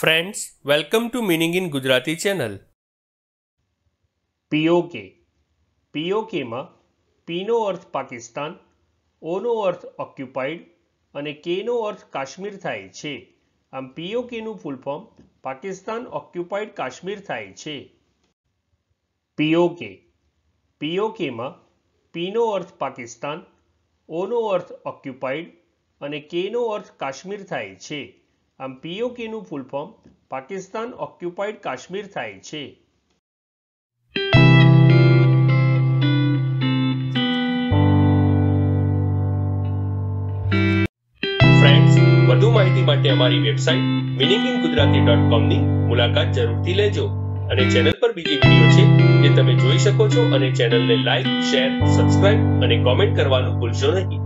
Friends welcome to meaning in Gujarati channel POK પીઓકેમાં પીનો અર્થ પાકિસ્તાન ઓનો અર્થ ઓક્યુપાઈડ અને કેનો અર્થ કાશ્મીર થાય છે. આમ પીઓકેનું full form Pakistan occupied Kashmir થાય છે. પીઓકે પીઓકેમાં પીનો અર્થ પાકિસ્તાન ઓનો અર્થ ઓક્યુપાઈડ અને કેનો અર્થ કાશ્મીર થાય છે. આમ પીઓકેનું full form Pakistan occupied Kashmir થાય છે. વધુ માહિતી માટે અમારી website meaning in Gujarati dot કોમની મુલાકાત જરૂરથી લેજો અને ચેનલ પર બીજી વીડિયો છે જે તમે જોઈ શકો છો અને ચેનલને લાઈક શેર સબસ્ક્રાઇબ અને કોમેન્ટ કરવાનું ભૂલશો નહીં.